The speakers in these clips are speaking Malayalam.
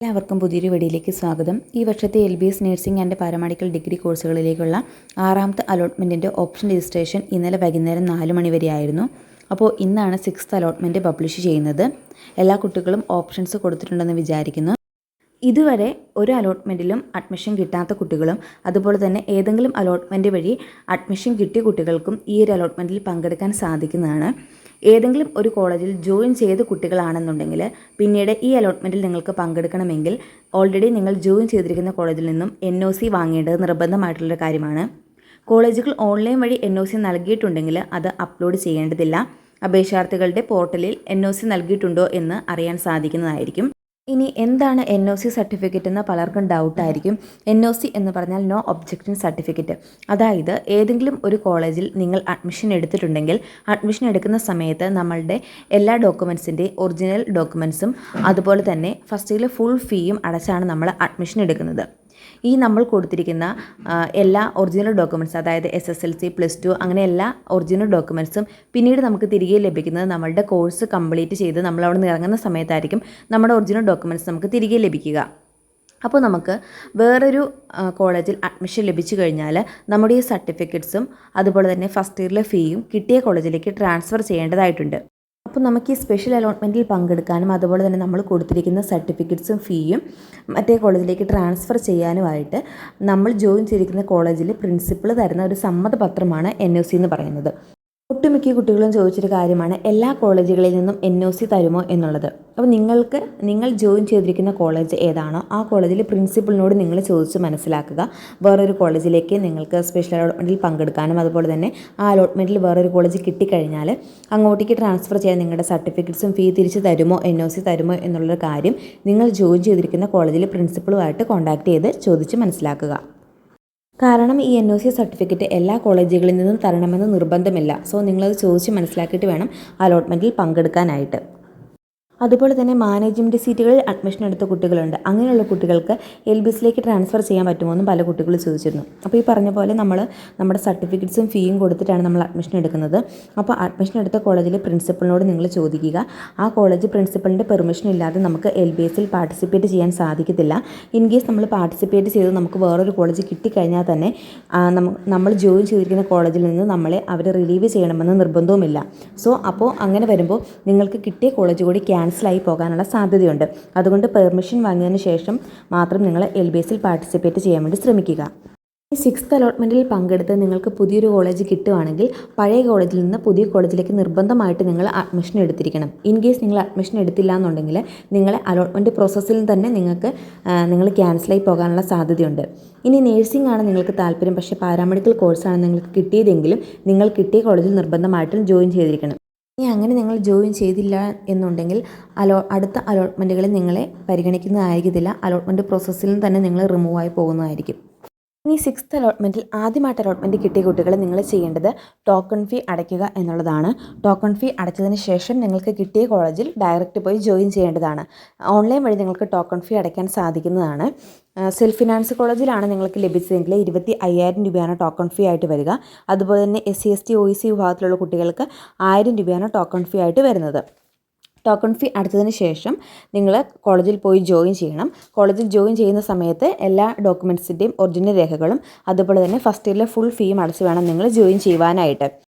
എല്ലാവർക്കും പുതിയൊരു വീഡിയോയിലേക്ക് സ്വാഗതം. ഈ വർഷത്തെ L B S nursing and paramedical degree കോഴ്സുകളിലേക്കുള്ള ആറാമത്തെ അലോട്ട്മെന്റിന്റെ ഓപ്ഷൻ രജിസ്ട്രേഷൻ ഇന്നലെ വൈകുന്നേരം നാല് മണി വരെ ആയിരുന്നു. അപ്പോൾ ഇന്നാണ് സിക്സ്ത് അലോട്ട്മെന്റ് പബ്ലിഷ് ചെയ്യുന്നത്. എല്ലാ കുട്ടികളും ഓപ്ഷൻസ് കൊടുത്തിട്ടുണ്ടെന്ന് വിചാരിക്കുന്നു. ഇതുവരെ ഒരു അലോട്ട്മെന്റിലും അഡ്മിഷൻ കിട്ടാത്ത കുട്ടികളും അതുപോലെ തന്നെ ഏതെങ്കിലും അലോട്ട്മെന്റ് വഴി അഡ്മിഷൻ കിട്ടിയ കുട്ടികൾക്കും ഈ ഒരു അലോട്ട്മെന്റിൽ പങ്കെടുക്കാൻ സാധിക്കുന്നതാണ്. ഏതെങ്കിലും ഒരു കോളേജിൽ ജോയിൻ ചെയ്ത കുട്ടികളാണെന്നുണ്ടെങ്കിൽ പിന്നീട് ഈ അലോട്ട്മെന്റിൽ നിങ്ങൾക്ക് പങ്കെടുക്കണമെങ്കിൽ ഓൾറെഡി നിങ്ങൾ ജോയിൻ ചെയ്തിരിക്കുന്ന കോളേജിൽ നിന്നും എൻ ഒ സി വാങ്ങേണ്ടത് നിർബന്ധമായിട്ടുള്ളൊരു കാര്യമാണ്. കോളേജുകൾ ഓൺലൈൻ വഴി എൻ ഒ സി നൽകിയിട്ടുണ്ടെങ്കിൽ അത് അപ്ലോഡ് ചെയ്യേണ്ടതില്ല. അപേക്ഷാർത്ഥികളുടെ പോർട്ടലിൽ എൻ ഒ സി നൽകിയിട്ടുണ്ടോ എന്ന് അറിയാൻ സാധിക്കുന്നതായിരിക്കും. ഇനി എന്താണ് എൻ ഒ സി സർട്ടിഫിക്കറ്റ് എന്ന് പലർക്കും ഡൗട്ടായിരിക്കും എൻ ഒ സി എന്ന് പറഞ്ഞാൽ നോ ഒബ്ജക്ഷൻ സർട്ടിഫിക്കറ്റ് അതായത് ഏതെങ്കിലും ഒരു കോളേജിൽ നിങ്ങൾ അഡ്മിഷൻ എടുത്തിട്ടുണ്ടെങ്കിൽ അഡ്മിഷൻ എടുക്കുന്ന സമയത്ത് നമ്മളുടെ എല്ലാ ഡോക്യുമെൻസിന്റെ ഒറിജിനൽ ഡോക്യുമെൻസും അതുപോലെ തന്നെ ഫസ്റ്റ് ഇയർ ഫുൾ ഫീയും അടച്ചാണ് നമ്മൾ അഡ്മിഷൻ എടുക്കുന്നത്. ഈ നമ്മൾ കൊടുത്തിരിക്കുന്ന എല്ലാ ഒറിജിനൽ ഡോക്യുമെന്റ്സ് അതായത് S S L C plus two അങ്ങനെ എല്ലാ ഒറിജിനൽ ഡോക്യുമെന്റ്സും പിന്നീട് നമുക്ക് തിരികെ ലഭിക്കുന്നത് നമ്മളുടെ കോഴ്സ് കംപ്ലീറ്റ് ചെയ്ത് നമ്മൾ അവിടെ നിന്ന് ഇറങ്ങുന്ന സമയത്തായിരിക്കും നമ്മുടെ ഒറിജിനൽ ഡോക്യുമെന്റ്സ് നമുക്ക് തിരികെ ലഭിക്കുക. അപ്പോൾ നമുക്ക് വേറൊരു കോളേജിൽ അഡ്മിഷൻ ലഭിച്ചു കഴിഞ്ഞാൽ നമ്മുടെ ഈ സർട്ടിഫിക്കറ്റ്സും അതുപോലെ തന്നെ ഫസ്റ്റ് ഇയറിലെ ഫീയും കിട്ടിയ കോളേജിലേക്ക് ട്രാൻസ്ഫർ ചെയ്യേണ്ടതായിട്ടുണ്ട്. അപ്പോൾ നമുക്ക് ഈ സ്പെഷ്യൽ അലോട്ട്മെന്റിൽ പങ്കെടുക്കാനും അതുപോലെ തന്നെ നമ്മൾ കൊടുത്തിരിക്കുന്ന സർട്ടിഫിക്കറ്റ്സും ഫീയും മറ്റേ കോളേജിലേക്ക് ട്രാൻസ്ഫർ ചെയ്യാനുമായിട്ട് നമ്മൾ ജോയിൻ ചെയ്തിരിക്കുന്ന കോളേജിൽ പ്രിൻസിപ്പൾ തരുന്ന ഒരു സമ്മതപത്രമാണ് എൻ ഒ സി എന്ന് പറയുന്നത്. ഒട്ടുമിക്ക കുട്ടികളും ചോദിച്ചൊരു കാര്യമാണ് എല്ലാ കോളേജുകളിൽ നിന്നും എൻ ഒ സി തരുമോ എന്നുള്ളത്. അപ്പോൾ നിങ്ങൾക്ക് നിങ്ങൾ ജോയിൻ ചെയ്തിരിക്കുന്ന കോളേജ് ഏതാണോ ആ കോളേജിലെ പ്രിൻസിപ്പളിനോട് നിങ്ങൾ ചോദിച്ച് മനസ്സിലാക്കുക. വേറൊരു കോളേജിലേക്ക് നിങ്ങൾക്ക് സ്പെഷ്യൽ അലോട്ട്മെന്റിൽ പങ്കെടുക്കാനും അതുപോലെ തന്നെ ആ അലോട്ട്മെന്റിൽ വേറൊരു കോളേജ് കിട്ടിക്കഴിഞ്ഞാൽ അങ്ങോട്ടേക്ക് ട്രാൻസ്ഫർ ചെയ്യാൻ നിങ്ങളുടെ സർട്ടിഫിക്കറ്റ്സും ഫീ തിരിച്ച് തരുമോ എൻ ഒ സി തരുമോ എന്നുള്ളൊരു കാര്യം നിങ്ങൾ ജോയിൻ ചെയ്തിരിക്കുന്ന കോളേജിലെ പ്രിൻസിപ്പളുമായിട്ട് കോൺടാക്ട് ചെയ്ത് ചോദിച്ച് മനസ്സിലാക്കുക. കാരണം ഈ എൻ ഒ സി സർട്ടിഫിക്കറ്റ് എല്ലാ കോളേജുകളിൽ നിന്നും തരണമെന്ന് നിർബന്ധമില്ല. സോ നിങ്ങളത് ചോദിച്ച് മനസ്സിലാക്കിയിട്ട് വേണം അലോട്ട്മെന്റിൽ പങ്കെടുക്കാനായിട്ട്. അതുപോലെ തന്നെ മാനേജ്മെന്റ് സീറ്റുകളിൽ അഡ്മിഷൻ എടുത്ത കുട്ടികളുണ്ട്. അങ്ങനെയുള്ള കുട്ടികൾക്ക് എൽ ബി എസിലേക്ക് ട്രാൻസ്ഫർ ചെയ്യാൻ പറ്റുമോ എന്നും പല കുട്ടികൾ ചോദിച്ചിരുന്നു. അപ്പോൾ ഈ പറഞ്ഞ പോലെ നമ്മൾ നമ്മുടെ സർട്ടിഫിക്കറ്റ്സും ഫീയും കൊടുത്തിട്ടാണ് നമ്മൾ അഡ്മിഷൻ എടുക്കുന്നത്. അപ്പോൾ അഡ്മിഷൻ എടുത്ത കോളേജിലെ പ്രിൻസിപ്പളിനോട് നിങ്ങൾ ചോദിക്കുക. ആ കോളേജ് പ്രിൻസിപ്പളിന്റെ പെർമിഷൻ ഇല്ലാതെ നമുക്ക് എൽ ബി എസിൽ പാർട്ടിസിപ്പേറ്റ് ചെയ്യാൻ സാധിക്കത്തില്ല. ഇൻ കേസ് നമ്മൾ പാർട്ടിസിപ്പേറ്റ് ചെയ്ത് നമുക്ക് വേറൊരു കോളേജ് കിട്ടിക്കഴിഞ്ഞാൽ തന്നെ നമ്മൾ ജോയിൻ ചെയ്തിരിക്കുന്ന കോളേജിൽ നിന്ന് നമ്മളെ അവർ റിലീവ് ചെയ്യണമെന്ന് നിർബന്ധവുമില്ല. സോ അപ്പോൾ അങ്ങനെ വരുമ്പോൾ നിങ്ങൾക്ക് കിട്ടിയ കോളേജ് കൂടി ക്യാൻസലായി പോകാനുള്ള സാധ്യതയുണ്ട്. അതുകൊണ്ട് പെർമിഷൻ വാങ്ങിയതിന് ശേഷം മാത്രം നിങ്ങൾ എൽ ബി എസിൽ പാർട്ടിസിപ്പേറ്റ് ചെയ്യാൻ വേണ്ടി ശ്രമിക്കുക. ഈ സിക്സ്ത് അലോട്ട്മെന്റിൽ പങ്കെടുത്ത് നിങ്ങൾക്ക് പുതിയൊരു കോളേജ് കിട്ടുവാണെങ്കിൽ പഴയ കോളേജിൽ നിന്ന് പുതിയ കോളേജിലേക്ക് നിർബന്ധമായിട്ട് നിങ്ങൾ അഡ്മിഷൻ എടുത്തിരിക്കണം. ഇൻ കേസ് നിങ്ങൾ അഡ്മിഷൻ എടുത്തില്ല എന്നുണ്ടെങ്കിൽ നിങ്ങളെ അലോട്ട്മെന്റ് പ്രോസസ്സിൽ തന്നെ നിങ്ങൾക്ക് നിങ്ങൾ ക്യാൻസലായി പോകാനുള്ള സാധ്യതയുണ്ട്. ഇനി നേഴ്സിംഗ് ആണ് നിങ്ങൾക്ക് താല്പര്യം. പക്ഷേ പാരാമെഡിക്കൽ കോഴ്സാണ് നിങ്ങൾക്ക് കിട്ടിയതെങ്കിലും നിങ്ങൾ കിട്ടിയ കോളേജിൽ നിർബന്ധമായിട്ടും ജോയിൻ ചെയ്തിരിക്കണം. ഇനി അങ്ങനെ നിങ്ങൾ ജോയിൻ ചെയ്തില്ല എന്നുണ്ടെങ്കിൽ അലോ അടുത്ത അലോട്ട്മെന്റുകളിൽ നിങ്ങളെ പരിഗണിക്കുന്നതായിരിക്കത്തില്ല. അലോട്ട്മെന്റ് പ്രോസസ്സിൽ നിന്ന് തന്നെ നിങ്ങൾ റിമൂവായി പോകുന്നതായിരിക്കും. ഇനി സിക്സ്ത് അലോട്ട്മെന്റിൽ ആദ്യമായിട്ട് അലോട്ട്മെന്റ് കിട്ടിയ കുട്ടികൾ നിങ്ങൾ ചെയ്യേണ്ടത് ടോക്കൺ ഫീ അടയ്ക്കുക എന്നുള്ളതാണ്. ടോക്കൺ ഫീ അടച്ചതിന് ശേഷം നിങ്ങൾക്ക് കിട്ടിയ കോളേജിൽ ഡയറക്റ്റ് പോയി ജോയിൻ ചെയ്യേണ്ടതാണ്. ഓൺലൈൻ വഴി നിങ്ങൾക്ക് ടോക്കൺ ഫീ അടയ്ക്കാൻ സാധിക്കുന്നതാണ്. സെൽഫ് ഫിനാൻസ് കോളേജിലാണ് നിങ്ങൾക്ക് ലഭിച്ചതെങ്കിൽ ഇരുപത്തി അയ്യായിരം രൂപയാണ് ടോക്കൺ ഫീ ആയിട്ട് വരിക. അതുപോലെ തന്നെ S C S T O C വിഭാഗത്തിലുള്ള കുട്ടികൾക്ക് ആയിരം രൂപയാണ് ടോക്കൺ ഫീ ആയിട്ട് വരുന്നത്. ടോക്കൺ ഫീ അടച്ചതിന് ശേഷം നിങ്ങൾ കോളേജിൽ പോയി ജോയിൻ ചെയ്യണം. കോളേജിൽ ജോയിൻ ചെയ്യുന്ന സമയത്ത് എല്ലാ ഡോക്യുമെന്റ്സിന്റെയും ഒറിജിനൽ രേഖകളും അതുപോലെ തന്നെ ഫസ്റ്റ് ഇയറിലെ ഫുൾ ഫീയും അടച്ച് വേണം നിങ്ങൾ ജോയിൻ ചെയ്യുവാനായിട്ട്.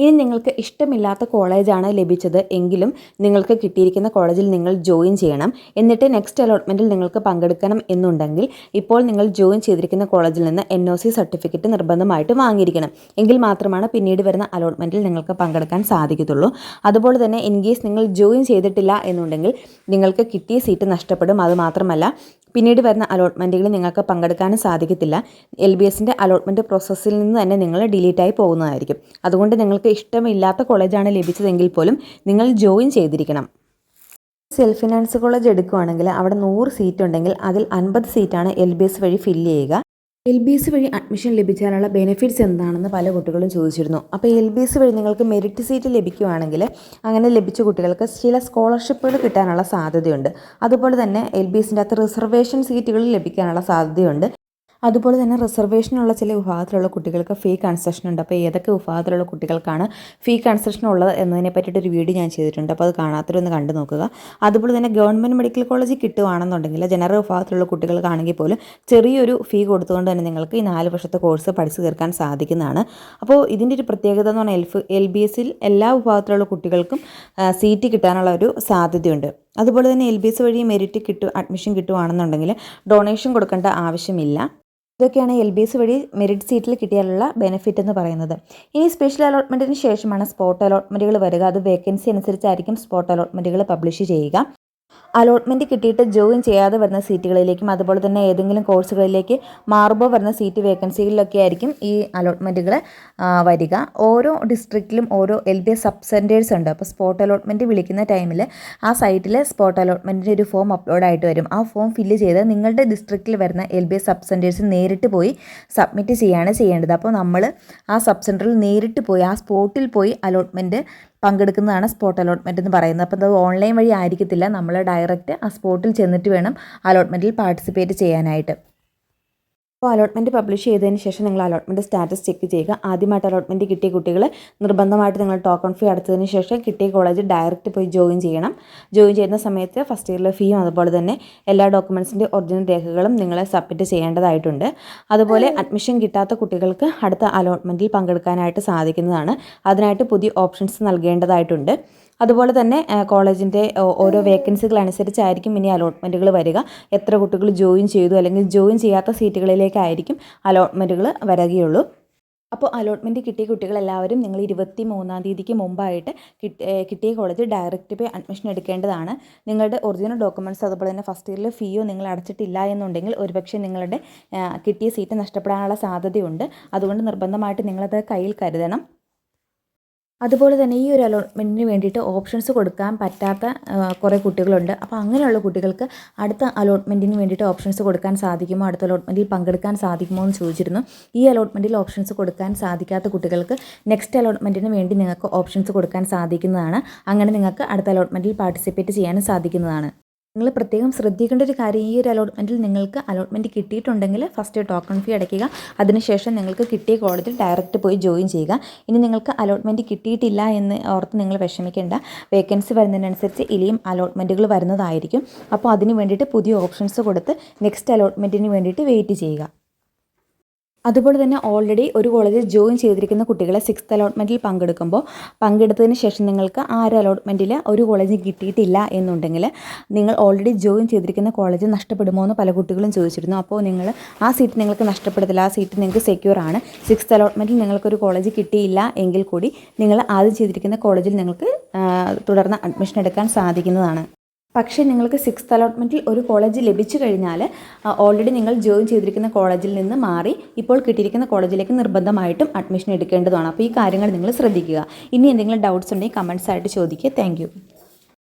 ഇനി നിങ്ങൾക്ക് ഇഷ്ടമില്ലാത്ത കോളേജാണ് ലഭിച്ചത് എങ്കിലും നിങ്ങൾക്ക് കിട്ടിയിരിക്കുന്ന കോളേജിൽ നിങ്ങൾ ജോയിൻ ചെയ്യണം. എന്നിട്ട് നെക്സ്റ്റ് അലോട്ട്മെന്റിൽ നിങ്ങൾക്ക് പങ്കെടുക്കണം എന്നുണ്ടെങ്കിൽ ഇപ്പോൾ നിങ്ങൾ ജോയിൻ ചെയ്തിരിക്കുന്ന കോളേജിൽ നിന്ന് എൻ ഒ സി സർട്ടിഫിക്കറ്റ് നിർബന്ധമായിട്ട് വാങ്ങിയിരിക്കണം. എങ്കിൽ മാത്രമാണ് പിന്നീട് വരുന്ന അലോട്ട്മെന്റിൽ നിങ്ങൾക്ക് പങ്കെടുക്കാൻ സാധിക്കത്തുള്ളൂ. അതുപോലെ തന്നെ ഇൻ കേസ് നിങ്ങൾ ജോയിൻ ചെയ്തിട്ടില്ല എന്നുണ്ടെങ്കിൽ നിങ്ങൾക്ക് കിട്ടിയ സീറ്റ് നഷ്ടപ്പെടും. അതുമാത്രമല്ല പിന്നീട് വരുന്ന അലോട്ട്മെന്റുകളിൽ നിങ്ങൾക്ക് പങ്കെടുക്കാനും സാധിക്കത്തില്ല. എൽ ബി എസിന്റെ അലോട്ട്മെന്റ് പ്രോസസ്സിൽ നിന്ന് തന്നെ നിങ്ങൾ ഡിലീറ്റായി പോകുന്നതായിരിക്കും. അതുകൊണ്ട് നിങ്ങൾക്ക് ഇഷ്ടമില്ലാത്ത കോളേജാണ് ലഭിച്ചതെങ്കിൽ പോലും നിങ്ങൾ ജോയിൻ ചെയ്തിരിക്കണം. സെൽഫ് ഫിനാൻസ് കോളേജ് എടുക്കുകയാണെങ്കിൽ അവിടെ നൂറ് സീറ്റ് ഉണ്ടെങ്കിൽ അതിൽ അൻപത് സീറ്റാണ് എൽ ബി എസ് വഴി ഫില്ല് ചെയ്യുക. എൽ ബി എസ് വഴി അഡ്മിഷൻ ലഭിക്കാനുള്ള ബെനിഫിറ്റ്സ് എന്താണെന്ന് പല കുട്ടികളും ചോദിച്ചിരുന്നു. അപ്പോൾ എൽ ബി എസ് വഴി നിങ്ങൾക്ക് മെറിറ്റ് സീറ്റ് ലഭിക്കുകയാണെങ്കിൽ അങ്ങനെ ലഭിച്ച കുട്ടികൾക്ക് ചില സ്കോളർഷിപ്പുകൾ കിട്ടാനുള്ള സാധ്യതയുണ്ട്. അതുപോലെ തന്നെ എൽ ബി എസിന്റെ അകത്ത് റിസർവേഷൻ സീറ്റുകൾ ലഭിക്കാനുള്ള സാധ്യതയുണ്ട്. അതുപോലെ തന്നെ റിസർവേഷനുള്ള ചില വിഭാഗത്തിലുള്ള കുട്ടികൾക്ക് ഫീ കൺസെഷൻ ഉണ്ട്. അപ്പോൾ ഏതൊക്കെ വിഭാഗത്തിലുള്ള കുട്ടികൾക്കാണ് ഫീ കൺസെഷൻ ഉള്ളത് എന്നതിനെ പറ്റിയിട്ടൊരു വീഡിയോ ഞാൻ ചെയ്തിട്ടുണ്ട്. അപ്പോൾ അത് കാണാത്തവരൊന്ന് കണ്ടു നോക്കുക. അതുപോലെ തന്നെ ഗവൺമെന്റ് മെഡിക്കൽ കോളേജിൽ കിട്ടുകയാണെന്നുണ്ടെങ്കിൽ ജനറൽ വിഭാഗത്തിലുള്ള കുട്ടികൾക്കാണെങ്കിൽ പോലും ചെറിയൊരു ഫീ കൊടുത്തുകൊണ്ട് തന്നെ നിങ്ങൾക്ക് ഈ നാല് വർഷത്തെ കോഴ്സ് പഠിച്ചു തീർക്കാൻ സാധിക്കുന്നതാണ്. അപ്പോൾ ഇതിന്റെ ഒരു പ്രത്യേകത എന്ന് പറഞ്ഞാൽ എൽഫ് എൽ ബി എസിൽ എല്ലാ വിഭാഗത്തിലുള്ള കുട്ടികൾക്കും സീറ്റ് കിട്ടാനുള്ള ഒരു സാധ്യതയുണ്ട്. അതുപോലെ തന്നെ എൽ ബി എസ് വഴി മെരിറ്റ് കിട്ടു അഡ്മിഷൻ കിട്ടുകയാണെന്നുണ്ടെങ്കിൽ ഡൊണേഷൻ കൊടുക്കേണ്ട ആവശ്യമില്ല. ഇതൊക്കെയാണ് എൽ ബി എസ് വഴി മെറിറ്റ് സീറ്റിൽ കിട്ടിയാലുള്ള ബെനിഫിറ്റ് എന്ന് പറയുന്നത്. ഇനി സ്പെഷ്യൽ അലോട്ട്മെന്റിന് ശേഷമാണ് സ്പോട്ട് അലോട്ട്മെന്റുകൾ വരിക. അത് വേക്കൻസി അനുസരിച്ചായിരിക്കും സ്പോട്ട് അലോട്ട്മെന്റുകൾ പബ്ലിഷ് ചെയ്യുക. അലോട്ട്മെന്റ് കിട്ടിയിട്ട് ജോയിൻ ചെയ്യാതെ വരുന്ന സീറ്റുകളിലേക്കും അതുപോലെ തന്നെ ഏതെങ്കിലും കോഴ്സുകളിലേക്ക് മാറുമ്പോൾ വരുന്ന സീറ്റ് വേക്കൻസികളിലൊക്കെ ആയിരിക്കും ഈ അലോട്ട്മെന്റുകൾ വരിക. ഓരോ ഡിസ്ട്രിക്റ്റിലും ഓരോ L B S sub centres ഉണ്ട്. അപ്പോൾ സ്പോട്ട് അലോട്ട്മെന്റ് വിളിക്കുന്ന ടൈമിൽ ആ സൈറ്റിൽ സ്പോട്ട് അലോട്ട്മെന്റിന്റെ ഒരു ഫോം അപ്ലോഡ് ആയിട്ട് വരും. ആ ഫോം ഫില്ല് ചെയ്ത് നിങ്ങളുടെ ഡിസ്ട്രിക്റ്റിൽ വരുന്ന L B S sub centres നേരിട്ട് പോയി സബ്മിറ്റ് ചെയ്യുകയാണ് ചെയ്യേണ്ടത്. അപ്പോൾ നമ്മൾ ആ സബ് സെന്ററിൽ നേരിട്ട് പോയി ആ സ്പോട്ടിൽ പോയി അലോട്ട്മെന്റ് പങ്കെടുക്കുന്നതാണ് സ്പോട്ട് അലോട്ട്മെന്റ് എന്ന് പറയുന്നത്. അപ്പോൾ അത് ഓൺലൈൻ വഴി ആയിരിക്കത്തില്ല. നമ്മൾ ഡയറക്റ്റ് ആ സ്പോട്ടിൽ ചെന്നിട്ട് വേണം അലോട്ട്മെന്റിൽ പാർട്ടിസിപ്പേറ്റ് ചെയ്യാനായിട്ട്. അപ്പോൾ അലോട്ട്മെന്റ് പബ്ലിഷ് ചെയ്തതിന് ശേഷം നിങ്ങൾ അലോട്ട്മെന്റ് സ്റ്റാറ്റസ് ചെക്ക് ചെയ്യുക. ആദ്യമായിട്ട് അലോട്ട്മെന്റ് കിട്ടിയ കുട്ടികൾ നിർബന്ധമായിട്ട് നിങ്ങൾ ടോക്കൺ ഫീ അടച്ചതിന് ശേഷം കിട്ടിയ കോളേജ് ഡയറക്റ്റ് പോയി ജോയിൻ ചെയ്യണം. ജോയിൻ ചെയ്യുന്ന സമയത്ത് ഫസ്റ്റ് ഇയറിലെ ഫീയും അതുപോലെ തന്നെ എല്ലാ ഡോക്യുമെൻസിന്റെ ഒറിജിനൽ രേഖകളും നിങ്ങൾ സബ്മിറ്റ് ചെയ്യേണ്ടതായിട്ടുണ്ട്. അതുപോലെ അഡ്മിഷൻ കിട്ടാത്ത കുട്ടികൾക്ക് അടുത്ത അലോട്ട്മെന്റിൽ പങ്കെടുക്കാനായിട്ട് സാധിക്കുന്നതാണ്. അതിനായിട്ട് പുതിയ ഓപ്ഷൻസ് നൽകേണ്ടതായിട്ടുണ്ട്. അതുപോലെ തന്നെ കോളേജിന്റെ ഓരോ വേക്കൻസികൾ അനുസരിച്ചായിരിക്കും ഇനി അലോട്ട്മെന്റുകൾ വരിക. എത്ര കുട്ടികൾ ജോയിൻ ചെയ്തു അല്ലെങ്കിൽ ജോയിൻ ചെയ്യാത്ത സീറ്റുകളിലേക്കായിരിക്കും അലോട്ട്മെന്റുകൾ വരികയുള്ളൂ. അപ്പോൾ അലോട്ട്മെന്റ് കിട്ടിയ കുട്ടികളെല്ലാവരും നിങ്ങൾ ഇരുപത്തി മൂന്നാം തീയതിക്ക് മുമ്പായിട്ട് കിട്ടി- കിട്ടിയ കോളേജ് ഡയറക്റ്റ് പോയി അഡ്മിഷൻ എടുക്കേണ്ടതാണ്. നിങ്ങളുടെ ഒറിജിനൽ ഡോക്യുമെന്റ്സ് അതുപോലെ തന്നെ ഫസ്റ്റ് ഇയറിൽ ഫീയോ നിങ്ങൾ അടച്ചിട്ടില്ല എന്നുണ്ടെങ്കിൽ ഒരുപക്ഷെ നിങ്ങളുടെ കിട്ടിയ സീറ്റ് നഷ്ടപ്പെടാനുള്ള സാധ്യതയുണ്ട്. അതുകൊണ്ട് നിർബന്ധമായിട്ട് നിങ്ങളത് കയ്യിൽ കരുതണം. അതുപോലെ തന്നെ ഈ ഒരു അലോട്ട്മെന്റിന് വേണ്ടിയിട്ട് ഓപ്ഷൻസ് കൊടുക്കാൻ പറ്റാത്ത കുറേ കുട്ടികളുണ്ട്. അപ്പോൾ അങ്ങനെയുള്ള കുട്ടികൾക്ക് അടുത്ത അലോട്ട്മെന്റിന് വേണ്ടിയിട്ട് ഓപ്ഷൻസ് കൊടുക്കാൻ സാധിക്കുമോ? അടുത്ത അലോട്ട്മെന്റിൽ പങ്കെടുക്കാൻ സാധിക്കുമോ എന്ന് ചോദിച്ചിരുന്നു. ഈ അലോട്ട്മെന്റിൽ ഓപ്ഷൻസ് കൊടുക്കാൻ സാധിക്കാത്ത കുട്ടികൾക്ക് നെക്സ്റ്റ് അലോട്ട്മെന്റിന് വേണ്ടി നിങ്ങൾക്ക് ഓപ്ഷൻസ് കൊടുക്കാൻ സാധിക്കുന്നതാണ്. അങ്ങനെ നിങ്ങൾക്ക് അടുത്ത അലോട്ട്മെന്റിൽ പാർട്ടിസിപ്പേറ്റ് ചെയ്യാനും സാധിക്കുന്നതാണ്. നിങ്ങൾ പ്രത്യേകം ശ്രദ്ധിക്കേണ്ട ഒരു കാര്യം ഈ ഒരു അലോട്ട്മെന്റിൽ നിങ്ങൾക്ക് അലോട്ട്മെന്റ് കിട്ടിയിട്ടുണ്ടെങ്കിൽ ഫസ്റ്റ് ടോക്കൺ ഫീ അടയ്ക്കുക. അതിനുശേഷം നിങ്ങൾക്ക് കിട്ടിയ കോളേജിൽ ഡയറക്റ്റ് പോയി ജോയിൻ ചെയ്യുക. ഇനി നിങ്ങൾക്ക് അലോട്ട്മെന്റ് കിട്ടിയിട്ടില്ല എന്ന് ഓർത്ത് നിങ്ങൾ വിഷമിക്കേണ്ട. വേക്കൻസി വരുന്നതിനനുസരിച്ച് ഇനിയും അലോട്ട്മെന്റുകൾ വരുന്നതായിരിക്കും. അപ്പോൾ അതിന് വേണ്ടിയിട്ട് പുതിയ ഓപ്ഷൻസ് കൊടുത്ത് നെക്സ്റ്റ് അലോട്ട്മെന്റിന് വേണ്ടിയിട്ട് വെയിറ്റ് ചെയ്യുക. അതുപോലെ തന്നെ ഓൾറെഡി ഒരു കോളേജിൽ ജോയിൻ ചെയ്തിരിക്കുന്ന കുട്ടികളെ സിക്സ്ത് അലോട്ട്മെന്റിൽ പങ്കെടുക്കുമ്പോൾ പങ്കെടുത്തതിന് ശേഷം നിങ്ങൾക്ക് ആ ഒരു അലോട്ട്മെന്റിൽ ഒരു കോളേജ് കിട്ടിയിട്ടില്ല എന്നുണ്ടെങ്കിൽ നിങ്ങൾ ഓൾറെഡി ജോയിൻ ചെയ്തിരിക്കുന്ന കോളേജ് നഷ്ടപ്പെടുമോ എന്ന് പല കുട്ടികളും ചോദിച്ചിരുന്നു. അപ്പോൾ നിങ്ങൾ ആ സീറ്റ് നിങ്ങൾക്ക് നഷ്ടപ്പെടത്തില്ല. ആ സീറ്റ് നിങ്ങൾക്ക് സെക്യൂർ ആണ്. സിക്സ്ത് അലോട്ട്മെന്റിൽ നിങ്ങൾക്കൊരു കോളേജ് കിട്ടിയില്ല എങ്കിൽ കൂടി നിങ്ങൾ ആദ്യം ചെയ്തിരിക്കുന്ന കോളേജിൽ നിങ്ങൾക്ക് തുടർന്ന് അഡ്മിഷൻ എടുക്കാൻ സാധിക്കുന്നതാണ്. പക്ഷേ നിങ്ങൾക്ക് സിക്സ്ത് അലോട്ട്മെന്റിൽ ഒരു കോളേജ് ലഭിച്ചു കഴിഞ്ഞാൽ ഓൾറെഡി നിങ്ങൾ ജോയിൻ ചെയ്തിരിക്കുന്ന കോളേജിൽ നിന്ന് മാറി ഇപ്പോൾ കിട്ടിയിരിക്കുന്ന കോളേജിലേക്ക് നിർബന്ധമായിട്ടും അഡ്മിഷൻ എടുക്കേണ്ടതാണ്. അപ്പോൾ ഈ കാര്യങ്ങൾ നിങ്ങൾ ശ്രദ്ധിക്കുക. ഇനി എന്തെങ്കിലും ഡൗട്ട്സ് ഉണ്ടെങ്കിൽ കമൻസ് ആയിട്ട് ചോദിക്കുക. താങ്ക്